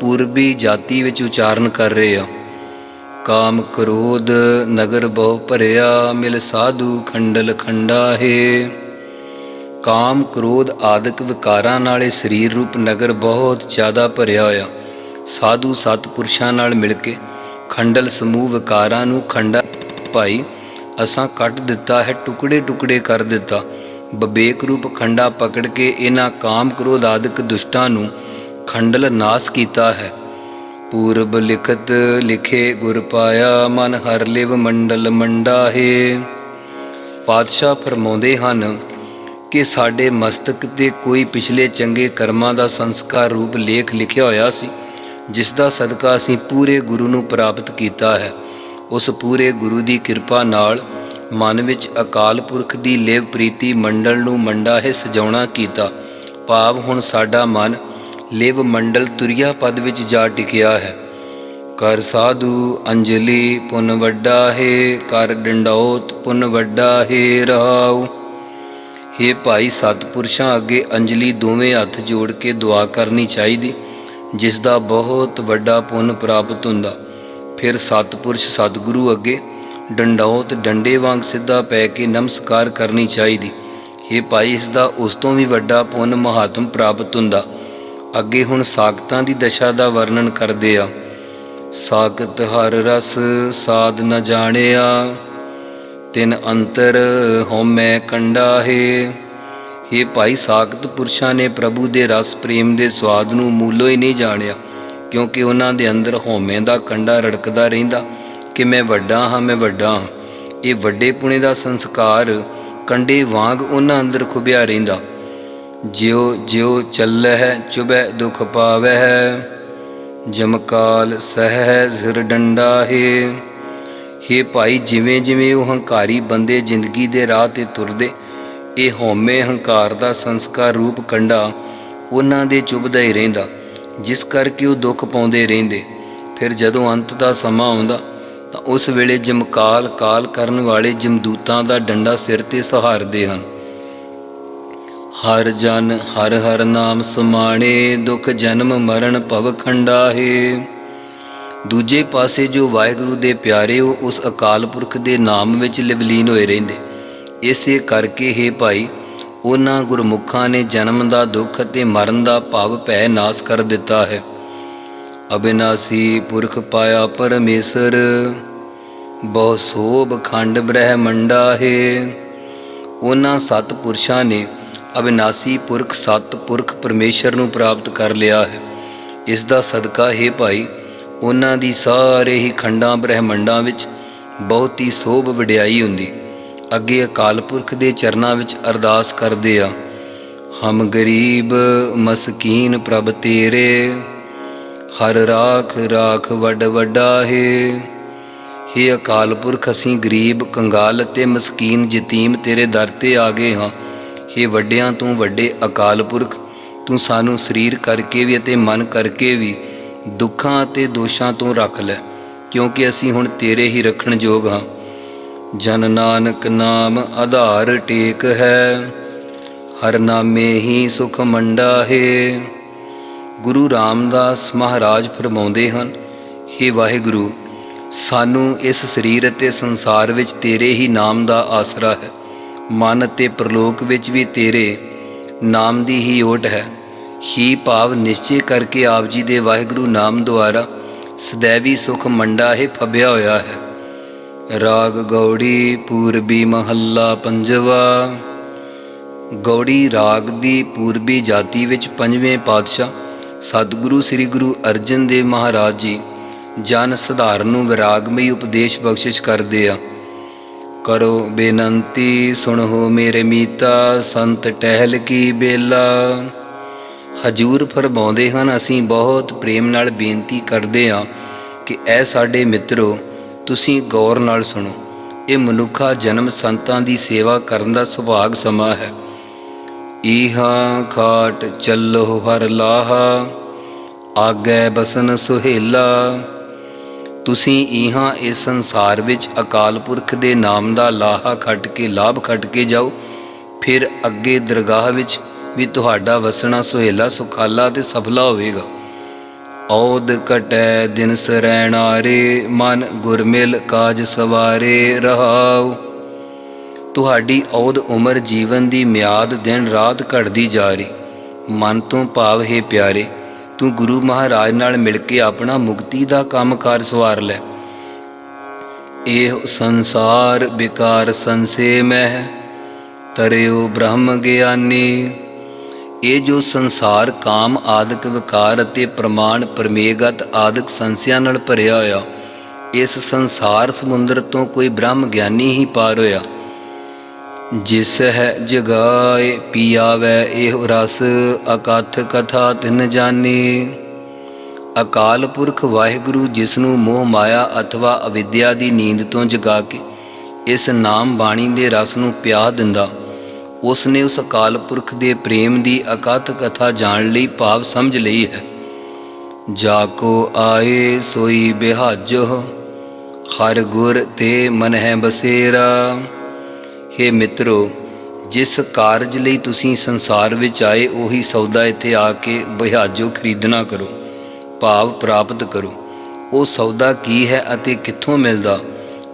ਪੂਰਬੀ ਜਾਤੀ ਵਿੱਚ ਉਚਾਰਨ ਕਰ ਰਹੇ ਆ। ਕਾਮ ਕ੍ਰੋਧ ਨਗਰ ਬਹੁ ਭਰਿਆ, ਮਿਲ ਸਾਧੂ ਖੰਡਲ ਖੰਡਾ ਹੈ ਕਾਮ ਕ੍ਰੋਧ ਆਦਿਕ ਵਿਕਾਰਾਂ ਨਾਲੇ ਸਰੀਰ ਰੂਪ ਨਗਰ ਬਹੁਤ ਜ਼ਿਆਦਾ ਭਰਿਆ ਹੋਇਆ। ਸਾਧੂ ਸਤਪੁਰਸ਼ਾਂ ਨਾਲ ਮਿਲ ਕੇ ਖੰਡਲ ਸਮੂਹ ਵਿਕਾਰਾਂ ਨੂੰ ਖੰਡਾ ਭਾਈ ਅਸਾਂ ਕੱਟ ਦਿੱਤਾ ਹੈ, ਟੁਕੜੇ ਟੁਕੜੇ ਕਰ ਦਿੱਤਾ। ਬਵੇਕ ਰੂਪ ਖੰਡਾ ਪਕੜ ਕੇ ਇਹਨਾਂ ਕਾਮ ਕ੍ਰੋਧ ਆਦਿਕ ਦੁਸ਼ਟਾਂ ਨੂੰ ਖੰਡਲ ਨਾਸ ਕੀਤਾ ਹੈ। ਪੂਰਬ ਲਿਖਤ ਲਿਖੇ ਗੁਰ ਪਾਇਆ, ਮਨ ਹਰ ਲਿਵ ਮੰਡਲ ਮੰਡਾ ਹੈ ਪਾਤਸ਼ਾਹ ਫਰਮਾਉਂਦੇ ਹਨ ਕਿ ਸਾਡੇ ਮਸਤਕ ਤੇ ਕੋਈ ਪਿਛਲੇ ਚੰਗੇ ਕਰਮਾਂ ਦਾ ਸੰਸਕਾਰ ਰੂਪ ਲੇਖ ਲਿਖਿਆ ਹੋਇਆ ਸੀ, ਜਿਸ ਦਾ ਸਦਕਾ ਅਸੀਂ ਪੂਰੇ ਗੁਰੂ ਨੂੰ ਪ੍ਰਾਪਤ ਕੀਤਾ ਹੈ। ਉਸ ਪੂਰੇ ਗੁਰੂ ਦੀ ਕਿਰਪਾ ਨਾਲ ਮਨ ਵਿੱਚ ਅਕਾਲ ਪੁਰਖ ਦੀ ਲੇਵ ਪ੍ਰੀਤੀ ਮੰਡਲ ਨੂੰ ਮੰਡਾ ਹੈ ਸਜਾਉਣਾ ਕੀਤਾ। ਭਾਵ ਹੁਣ ਸਾਡਾ ਮਨ ਲੇਵ ਮੰਡਲ ਤੁਰਿਆ ਪਦ ਵਿੱਚ ਜਾ ਟਿਕਿਆ ਹੈ। ਕਰ ਸਾਧੂ ਅੰਜਲੀ ਪੁਨ ਵੱਡਾ ਹੈ, ਕਰ ਡੰਡੌਤ ਪੁਨ ਵੱਡਾ ਹੈ ਰਹਾਉ ਹੇ ਭਾਈ ਸਤਪੁਰਸ਼ਾਂ ਅੱਗੇ ਅੰਜਲੀ ਦੋਵੇਂ ਹੱਥ ਜੋੜ ਕੇ ਦੁਆ ਕਰਨੀ ਚਾਹੀਦੀ, ਜਿਸ ਦਾ ਬਹੁਤ ਵੱਡਾ ਪੁੰਨ ਪ੍ਰਾਪਤ ਹੁੰਦਾ। ਫਿਰ ਸਤਪੁਰਸ਼ ਸਤਿਗੁਰੂ ਅੱਗੇ ਡੰਡੌਤ ਡੰਡੇ ਵਾਂਗ ਸਿੱਧਾ ਪੈ ਕੇ ਨਮਸਕਾਰ ਕਰਨੀ ਚਾਹੀਦੀ। ਹੇ ਭਾਈ, ਇਸ ਦਾ ਉਸ ਤੋਂ ਵੀ ਵੱਡਾ ਪੁੰਨ ਮਹਾਤਮ ਪ੍ਰਾਪਤ ਹੁੰਦਾ। ਅੱਗੇ ਹੁਣ ਸਾਖਤਾਂ ਦੀ ਦਸ਼ਾ ਦਾ ਵਰਣਨ ਕਰਦੇ ਆ। ਸਾਖਤ ਹਰ ਰਸ ਸਾਧ ਨ ਜਾਣਿਆ, ਤਿੰਨ ਅੰਤਰ ਹਉਮੈ ਕੰਡਾ ਹੈ ਇਹ ਭਾਈ, ਸਾਖਤ ਪੁਰਸ਼ਾਂ ਨੇ ਪ੍ਰਭੂ ਦੇ ਰਸ ਪ੍ਰੇਮ ਦੇ ਸਵਾਦ ਨੂੰ ਮੂਲੋਂ ਹੀ ਨਹੀਂ ਜਾਣਿਆ। ਕਿਉਂਕਿ ਉਹਨਾਂ ਦੇ ਅੰਦਰ ਹਉਮੈ ਦਾ ਕੰਡਾ ਰੜਕਦਾ ਰਹਿੰਦਾ ਕਿ ਮੈਂ ਵੱਡਾ ਹਾਂ, ਮੈਂ ਵੱਡਾ ਹਾਂ। ਇਹ ਵੱਡੇ ਪੁਣੇ ਦਾ ਸੰਸਕਾਰ ਕੰਡੇ ਵਾਂਗ ਉਹਨਾਂ ਅੰਦਰ ਖੁਬਿਆ ਰਹਿੰਦਾ। ਜਿਉ ਜਿਉ ਚੱਲਹਿ ਚੁਬੈ ਦੁਖ ਹੈ ਜਮਕਾਲ ਸਹਿ ਜ਼ਿਰ ਡੰਡਾ ਹੈ ਹੇ ਭਾਈ, ਜਿਵੇਂ ਜਿਵੇਂ ਉਹ ਹੰਕਾਰੀ ਬੰਦੇ ਜ਼ਿੰਦਗੀ ਦੇ ਰਾਹ ਤੇ ਤੁਰਦੇ, ਇਹ ਹਉਮੈ ਹੰਕਾਰ ਦਾ ਸੰਸਕਾਰ ਰੂਪ ਕੰਡਾ ਉਹਨਾਂ ਦੇ ਚੁਭਦਾ ਹੀ ਰਹਿੰਦਾ। ਜਿਸ ਕਰਕੇ ਉਹ ਦੁੱਖ ਪਾਉਂਦੇ ਰਹਿੰਦੇ। ਫਿਰ ਜਦੋਂ ਅੰਤ ਦਾ ਸਮਾਂ ਆਉਂਦਾ, ਤਾਂ ਉਸ ਵੇਲੇ ਜਮਕਾਲ ਕਾਲ ਕਰਨ ਵਾਲੇ ਜਮਦੂਤਾਂ ਦਾ ਡੰਡਾ ਸਿਰ ਤੇ ਸਹਾਰਦੇ ਹਨ। ਹਰ ਜਨ, ਹਰ ਹਰ ਨਾਮ ਸਮਾਣੇ, ਦੁਖ ਜਨਮ ਮਰਨ ਭਵ ਖੰਡਾ ਹੈ ਦੂਜੇ ਪਾਸੇ ਜੋ ਵਾਹਿਗੁਰੂ ਦੇ ਪਿਆਰੇ, ਉਹ ਉਸ ਅਕਾਲ ਪੁਰਖ ਦੇ ਨਾਮ ਵਿੱਚ ਲਿਵਲੀਨ ਹੋਏ ਰਹਿੰਦੇ। ਇਸੇ ਕਰਕੇ, ਹੀ ਭਾਈ ਉਹਨਾਂ ਗੁਰਮੁਖਾਂ ਨੇ ਜਨਮ ਦਾ ਦੁੱਖ ਅਤੇ ਮਰਨ ਦਾ ਭਾਵ ਭੈ ਨਾਸ ਕਰ ਦਿੱਤਾ ਹੈ। ਅਬਿਨਾਸੀ ਪੁਰਖ ਪਾਇਆ ਪਰਮੇਸ਼ਰ, ਬਹੁ ਸੋਭ ਖੰਡ ਬ੍ਰਹਮੰਡਾ ਹੈ। ਉਹਨਾਂ ਸਤ ਪੁਰਸ਼ਾਂ ਨੇ ਅਬਿਨਾਸੀ ਪੁਰਖ ਸਤ ਪੁਰਖ ਪਰਮੇਸ਼ਰ ਨੂੰ ਪ੍ਰਾਪਤ ਕਰ ਲਿਆ ਹੈ। ਇਸ ਦਾ ਸਦਕਾ ਹੈ ਭਾਈ, ਉਹਨਾਂ ਦੀ ਸਾਰੇ ਹੀ ਖੰਡਾਂ ਬ੍ਰਹਮੰਡਾਂ ਵਿੱਚ ਬਹੁਤ ਹੀ ਸੋਭ ਵਡਿਆਈ ਹੁੰਦੀ। ਅੱਗੇ ਅਕਾਲ ਪੁਰਖ ਦੇ ਚਰਨਾਂ ਵਿੱਚ ਅਰਦਾਸ ਕਰਦੇ ਆ। ਹਮ ਗਰੀਬ ਮਸਕੀਨ ਪ੍ਰਭ ਤੇਰੇ, ਹਰ ਰਾਖ ਰਾਖ ਵੱਡ ਵੱਡਾ ਹੈ। ਹੇ ਅਕਾਲ ਪੁਰਖ, ਅਸੀਂ ਗਰੀਬ, ਕੰਗਾਲ ਅਤੇ ਮਸਕੀਨ ਯਤੀਮ ਤੇਰੇ ਦਰ ਤੇ ਆ ਗਏ ਹਾਂ। ਹੇ ਵੱਡਿਆਂ ਤੋਂ ਵੱਡੇ ਅਕਾਲ ਪੁਰਖ, ਤੂੰ ਸਾਨੂੰ ਸਰੀਰ ਕਰਕੇ ਵੀ ਅਤੇ ਮਨ ਕਰਕੇ ਵੀ ਦੁੱਖਾਂ ਅਤੇ ਦੋਸ਼ਾਂ ਤੋਂ ਰੱਖ ਲੈ, ਕਿਉਂਕਿ ਅਸੀਂ ਹੁਣ ਤੇਰੇ ਹੀ ਰੱਖਣ ਯੋਗ ਹਾਂ। ਜਨ ਨਾਨਕ ਨਾਮ ਆਧਾਰ ਟੇਕ ਹੈ, ਹਰ ਨਾਮੇ ਹੀ ਸੁਖ ਮੰਡਾ ਹੈ। ਗੁਰੂ ਰਾਮਦਾਸ ਮਹਾਰਾਜ ਫਰਮਾਉਂਦੇ ਹਨ हे ਵਾਹਿਗੁਰੂ, ਸਾਨੂੰ ਇਸ ਸਰੀਰ ਅਤੇ ਸੰਸਾਰ ਵਿੱਚ ਤੇਰੇ ਹੀ ਨਾਮ ਦਾ ਆਸਰਾ ਹੈ। ਮਨ ਤੇ ਪ੍ਰਲੋਕ ਵਿੱਚ ਵੀ ਤੇਰੇ ਨਾਮ ਦੀ ਹੀ ਓਟ ਹੈ। ਹੀ ਭਾਵ ਨਿਸ਼ਚੈ ਕਰਕੇ ਆਪ ਜੀ ਦੇ ਵਾਹਿਗੁਰੂ ਨਾਮ ਦੁਆਰਾ ਸदैवी ਸੁਖ ਮੰਡਾ ਹੈ ਫੱਬਿਆ ਹੋਇਆ ਹੈ। ਰਾਗ ਗੌੜੀ ਪੂਰਬੀ ਮਹੱਲਾ ਪੰਜਵਾ। ਗੌੜੀ ਰਾਗ ਦੀ ਪੂਰਬੀ ਜਾਤੀ ਵਿੱਚ ਪੰਜਵੇਂ ਪਾਤਸ਼ਾਹ ਸਤਿਗੁਰੂ ਸ੍ਰੀ ਗੁਰੂ ਅਰਜਨ ਦੇਵ ਮਹਾਰਾਜ ਜੀ ਜਨ ਸਧਾਰਨ ਨੂੰ ਵਿਰਾਗਮਈ ਉਪਦੇਸ਼ ਬਖਸ਼ਿਸ਼ ਕਰਦੇ ਆ। ਕਰੋ ਬੇਨੰਤੀ, ਸੁਣੋ ਮੇਰੇ ਮੀਤਾ, ਸੰਤ ਟਹਿਲ ਕੀ ਬੇਲਾ। ਹਜੂਰ ਫਰਮਾਉਂਦੇ ਹਨ, ਅਸੀਂ ਬਹੁਤ ਪ੍ਰੇਮ ਨਾਲ ਬੇਨਤੀ ਕਰਦੇ ਹਾਂ ਕਿ ਐ ਸਾਡੇ ਮਿੱਤਰੋ ਤੁਸੀਂ ਗੌਰ ਨਾਲ ਸੁਣੋ, ਇਹ ਮਨੁੱਖਾ ਜਨਮ ਸੰਤਾਂ ਦੀ ਸੇਵਾ ਕਰਨ ਦਾ ਸੁਭਾਗ ਸਮਾਂ ਹੈ। ਈਹਾ ਖਾਟ ਚੱਲੋ ਹਰ ਲਾਹਾ, ਆਗੇ ਬਸਨ ਸੁਹੇਲਾ। ਤੁਸੀਂ ਇਹਾਂ ਇਸ ਸੰਸਾਰ ਵਿੱਚ ਅਕਾਲ ਪੁਰਖ ਦੇ ਨਾਮ ਦਾ ਲਾਹਾ ਖੱਟ ਕੇ, ਲਾਭ ਖੱਟ ਕੇ ਜਾਓ। ਫਿਰ ਅੱਗੇ ਦਰਗਾਹ ਵਿੱਚ ਵੀ ਤੁਹਾਡਾ ਵਸਣਾ ਸੁਹੇਲਾ, ਸੁਖਾਲਾ ਤੇ ਸਫਲਾ ਹੋਵੇਗਾ। ਔਦ ਕਟੈ ਦਿਨ ਸਰੈਣਾਰੇ ਮਨ ਗੁਰਮਿਲ ਕਾਜ ਸਵਾਰੇ ਰਹਾਉ। ਤੁਹਾਡੀ ਔਦ ਉਮਰ ਜੀਵਨ ਦੀ ਮਿਆਦ ਦਿਨ ਰਾਤ ਘਟਦੀ ਜਾ ਰਹੀ। ਮਨ ਤੋਂ ਭਾਵ, ਹੈ ਪਿਆਰੇ, ਤੂੰ ਗੁਰੂ ਮਹਾਰਾਜ ਨਾਲ ਮਿਲ ਕੇ ਆਪਣਾ ਮੁਕਤੀ ਦਾ ਕੰਮਕਾਰ ਸਵਾਰ ਲੈ। ਇਹ ਸੰਸਾਰ ਵਿਕਾਰ ਸੰਸੇ ਮਹਿ, ਤਰਿਓ ਬ੍ਰਹਮ ਗਿਆਨੀ। ਇਹ ਜੋ ਸੰਸਾਰ, ਕਾਮ, ਆਦਿਕ, ਵਿਕਾਰ ਅਤੇ ਪ੍ਰਮਾਣ, ਪਰਮੇਗਤ ਆਦਿਕ ਸੰਸਿਆਂ ਨਾਲ ਭਰਿਆ ਹੋਇਆ, ਇਸ ਸੰਸਾਰ ਸਮੁੰਦਰ ਤੋਂ ਕੋਈ ਬ੍ਰਹਮ ਗਿਆਨੀ ਹੀ ਪਾਰ ਹੋਇਆ। ਜਿਸ ਹੈ ਜਗਾਏ, ਪੀਆਵੈ, ਇਹ ਰਸ, ਅਕਥ ਕਥਾ ਤਿਨ ਜਾਣੀ ਅਕਾਲ ਪੁਰਖ ਵਾਹਿਗੁਰੂ ਜਿਸ ਨੂੰ ਮੋਹ ਮਾਇਆ ਅਥਵਾ ਅਵਿਦਿਆ ਦੀ ਨੀਂਦ ਤੋਂ ਜਗਾ ਕੇ ਇਸ ਨਾਮ ਬਾਣੀ ਦੇ ਰਸ ਨੂੰ ਪਿਆ ਦਿੰਦਾ। ਉਸ ਨੇ ਉਸ ਅਕਾਲ ਪੁਰਖ ਦੇ ਪ੍ਰੇਮ ਦੀ ਅਕਥ ਕਥਾ ਜਾਣ ਲਈ ਭਾਵ ਸਮਝ ਲਈ ਹੈ। ਜਾ ਕੋ ਆਏ ਸੋਈ ਬਿਹਾਜੋ, ਹਰ ਗੁਰ ਤੇ ਮਨ ਹੈ ਬਸੇਰਾ। ਹੇ ਮਿੱਤਰੋ, ਜਿਸ ਕਾਰਜ ਲਈ ਤੁਸੀਂ ਸੰਸਾਰ ਵਿੱਚ ਆਏ, ਉਹੀ ਸੌਦਾ ਇੱਥੇ ਆ ਕੇ ਬਿਹਾਜੋ ਖਰੀਦਣਾ ਕਰੋ, ਭਾਵ ਪ੍ਰਾਪਤ ਕਰੋ। ਉਹ ਸੌਦਾ ਕੀ ਹੈ ਅਤੇ ਕਿੱਥੋਂ ਮਿਲਦਾ?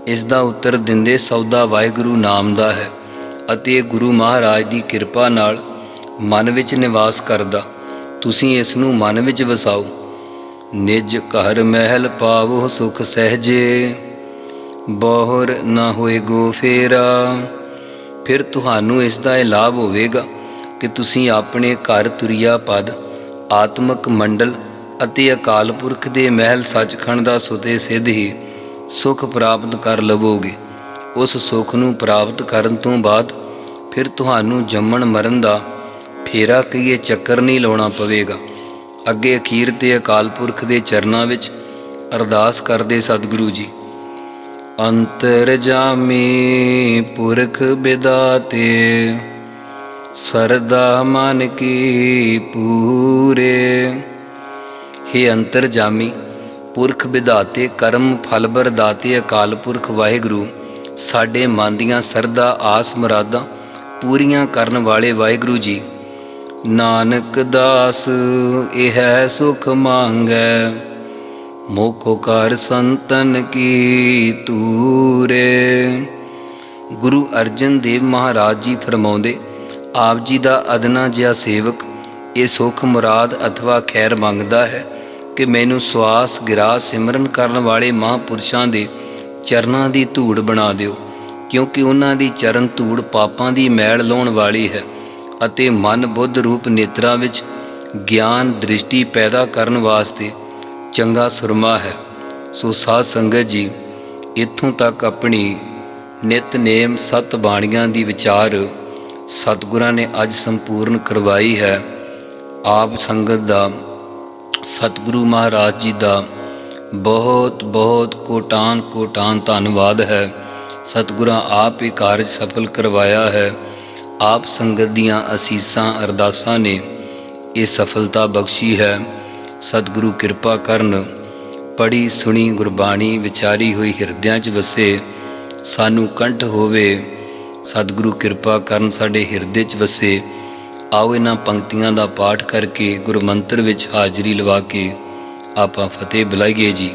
ਇਸ ਦਾ ਉੱਤਰ ਦਿੰਦੇ ਸੌਦਾ ਵਾਹਿਗੁਰੂ ਨਾਮ ਦਾ ਹੈ। ਅਤੇ ਗੁਰੂ ਮਹਾਰਾਜ ਦੀ ਕਿਰਪਾ ਨਾਲ ਮਨ ਵਿੱਚ ਨਿਵਾਸ ਕਰਦਾ। ਤੁਸੀਂ ਇਸ ਨੂੰ ਮਨ ਵਿੱਚ ਵਸਾਓ। ਨਿਜ ਘਰ ਮਹਿਲ ਪਾਵੋ ਸੁਖ ਸਹਜੇ। ਬੋਹਰ ਨਾ ਹੋਏ ਗੋ ਫੇਰਾ। ਫਿਰ ਤੁਹਾਨੂੰ ਇਸ ਦਾ ਇਹ ਲਾਭ ਹੋਵੇਗਾ ਕਿ ਤੁਸੀਂ ਆਪਣੇ ਘਰ ਤੁਰਿਆ ਪਦ, ਆਤਮਕ ਮੰਡਲ ਅਤੇ ਅਕਾਲ ਪੁਰਖ ਦੇ ਮਹਿਲ ਸੱਚਖੰਡ ਦਾ ਸੁਤੇ ਸਿੱਧ ਹੀ ਸੁਖ ਪ੍ਰਾਪਤ ਕਰ ਲਵੋਗੇ। ਉਸ ਸੁਖ ਨੂੰ ਪ੍ਰਾਪਤ ਕਰਨ ਤੋਂ ਬਾਅਦ ਫਿਰ ਤੁਹਾਨੂੰ ਜੰਮਣ ਮਰਨ ਦਾ ਫੇਰਾ ਕਈਏ ਚੱਕਰ ਨਹੀਂ ਲਾਉਣਾ ਪਵੇਗਾ। ਅੱਗੇ ਅਖੀਰ ਤੇ ਅਕਾਲ ਪੁਰਖ ਦੇ ਚਰਨਾਂ ਵਿੱਚ ਅਰਦਾਸ ਕਰਦੇ ਸਤਿਗੁਰੂ ਜੀ। ਅੰਤਰ ਜਾਮੀ ਪੁਰਖ ਬਿਦਾਤੇ, ਸਰਦਾ ਮਨ ਕੀ ਪੂਰੇ। ਹੇ ਅੰਤਰ ਜਾਮੀ ਪੁਰਖ ਵਿਧਾਤੇ ਕਰਮ ਫਲ ਬਰਦਾਤੇ ਅਕਾਲ ਪੁਰਖ ਵਾਹਿਗੁਰੂ, ਸਾਡੇ ਮਨ ਦੀਆਂ ਸਰਦਾ ਆਸ ਮੁਰਾਦਾਂ ਪੂਰੀਆਂ ਕਰਨ ਵਾਲੇ ਵਾਹਿਗੁਰੂ ਜੀ। ਨਾਨਕ ਦਾਸ, ਇਹ ਸੁਖ ਮੰਗੈ। ਮੋਖੋ ਕਰ ਸੰਤਨ ਕੀ ਤੂਰੇ। ਗੁਰੂ ਅਰਜਨ ਦੇਵ ਮਹਾਰਾਜ ਜੀ ਫਰਮਾਉਂਦੇ, ਆਪ ਜੀ ਦਾ ਅਦਨਾ ਜਿਹਾ ਸੇਵਕ, ਇਹ ਸੁਖ ਮੁਰਾਦ ਅਥਵਾ ਖੈਰ ਮੰਗਦਾ ਹੈ ਕਿ ਮੈਨੂੰ ਸਵਾਸ ਗਿਰਾ ਸਿਮਰਨ ਕਰਨ ਵਾਲੇ ਮਹਾਪੁਰਸ਼ਾਂ ਦੇ ਚਰਨਾਂ ਦੀ ਧੂੜ ਬਣਾ ਦਿਓ। ਕਿਉਂਕਿ ਉਹਨਾਂ ਦੀ ਚਰਨ ਧੂੜ ਪਾਪਾਂ ਦੀ ਮੈਲ ਲਾਉਣ ਵਾਲੀ ਹੈ ਅਤੇ ਮਨ ਬੁੱਧ ਰੂਪ ਨੇਤਰਾਂ ਵਿੱਚ ਗਿਆਨ ਦ੍ਰਿਸ਼ਟੀ ਪੈਦਾ ਕਰਨ ਵਾਸਤੇ ਚੰਗਾ ਸੁਰਮਾ ਹੈ। ਸੋ ਸਾਧ ਸੰਗਤ ਜੀ, ਇੱਥੋਂ ਤੱਕ ਆਪਣੀ ਨਿਤਨੇਮ ਸਤ ਬਾਣੀਆਂ ਦੀ ਵਿਚਾਰ ਸਤਿਗੁਰਾਂ ਨੇ ਅੱਜ ਸੰਪੂਰਨ ਕਰਵਾਈ ਹੈ। ਆਪ ਸੰਗਤ ਦਾ, ਸਤਿਗੁਰੂ ਮਹਾਰਾਜ ਜੀ ਦਾ ਬਹੁਤ ਬਹੁਤ ਕੋਟਾਨ ਕੋਟਾਨ ਧੰਨਵਾਦ ਹੈ। ਸਤਿਗੁਰਾਂ, ਆਪ ਇਹ ਕਾਰਜ ਸਫਲ ਕਰਵਾਇਆ ਹੈ। ਆਪ ਸੰਗਤ ਦੀਆਂ ਅਸੀਸਾਂ, ਅਰਦਾਸਾਂ ਨੇ ਇਹ ਸਫਲਤਾ ਬਖਸ਼ੀ ਹੈ। ਸਤਿਗੁਰੂ ਕਿਰਪਾ ਕਰਨ। ਪੜੀ ਸੁਣੀ, ਗੁਰਬਾਣੀ, ਵਿਚਾਰੀ ਹੋਈ ਹਿਰਦਿਆਂ 'ਚ ਵਸੇ। ਸਾਨੂੰ ਕੰਠ ਹੋਵੇ। ਸਤਿਗੁਰੂ ਕਿਰਪਾ ਕਰਨ ਸਾਡੇ ਹਿਰਦੇ 'ਚ ਵਸੇ। ਆਓ ਇਹਨਾਂ ਪੰਕਤੀਆਂ ਦਾ ਪਾਠ ਕਰਕੇ ਗੁਰਮੰਤਰ ਵਿੱਚ ਹਾਜ਼ਰੀ ਲਵਾ ਕੇ ਆਪਾਂ ਫਤਿਹ ਬੁਲਾਈਏ ਜੀ।